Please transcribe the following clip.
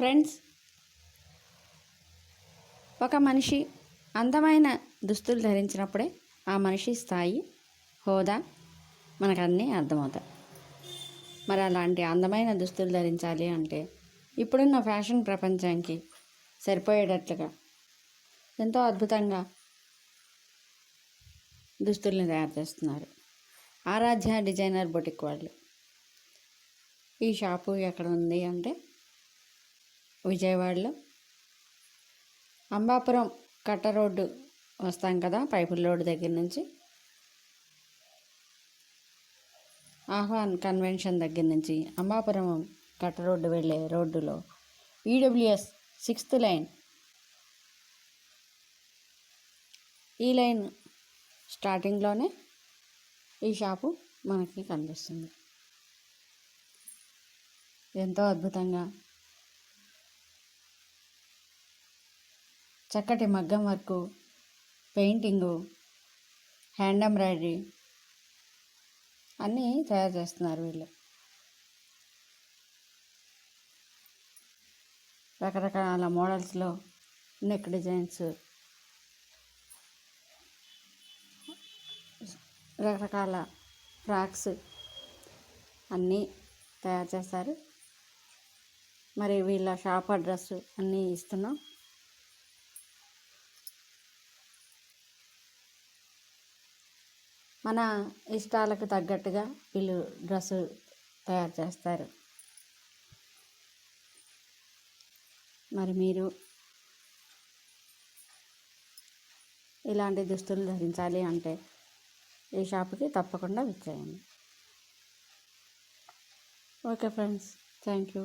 Friends ఒక మనిషి అందమైన దుస్తులు ధరించినప్పుడే ఆ మనిషి స్థాయి హోదా మనకన్నీ అర్థమవుతాయి. మరి అలాంటి అందమైన దుస్తులు ధరించాలి అంటే ఇప్పుడున్న ఫ్యాషన్ ప్రపంచానికి సరిపోయేటట్లుగా ఎంతో అద్భుతంగా దుస్తుల్ని తయారు చేస్తున్నారు. ఆరాధ్య డిజైనర్ బొటిక్ వాళ్ళు. ఈ షాపు ఎక్కడ ఉంది అంటే విజయవాడలో. అంబాపురం కట్ట రోడ్డు వస్తాం కదా పైపుల రోడ్డు దగ్గర నుంచి. ఆహ్వాన్ కన్వెన్షన్ దగ్గర నుంచి అంబాపురం కట్ట రోడ్డు వెళ్ళే రోడ్డులో ఈడబ్ల్యూఎస్ సిక్స్త్ లైన్. ఈ లైన్ స్టార్టింగ్లోనే ఈ షాపు మనకి కనిపిస్తుంది. ఎంతో అద్భుతంగా చక్కటి మగ్గం వర్కు పెయింటింగు హ్యాండ్ ఎంబ్రాయిడరీ అన్నీ తయారు చేస్తున్నారు వీళ్ళు. రకరకాల మోడల్స్లో నెక్ డిజైన్స్ రకరకాల ఫ్రాక్స్ అన్నీ తయారు చేస్తారు. మరి వీళ్ళ షాప్ అడ్రస్ అన్నీ ఇస్తున్నాం. మన ఇష్టాలకు తగ్గట్టుగా వీళ్ళు డ్రెస్సు తయారు చేస్తారు. మరి మీరు ఇలాంటి దుస్తులు ధరించాలి అంటే ఈ షాప్కి తప్పకుండా విచ్చేయండి. Okay friends thank you.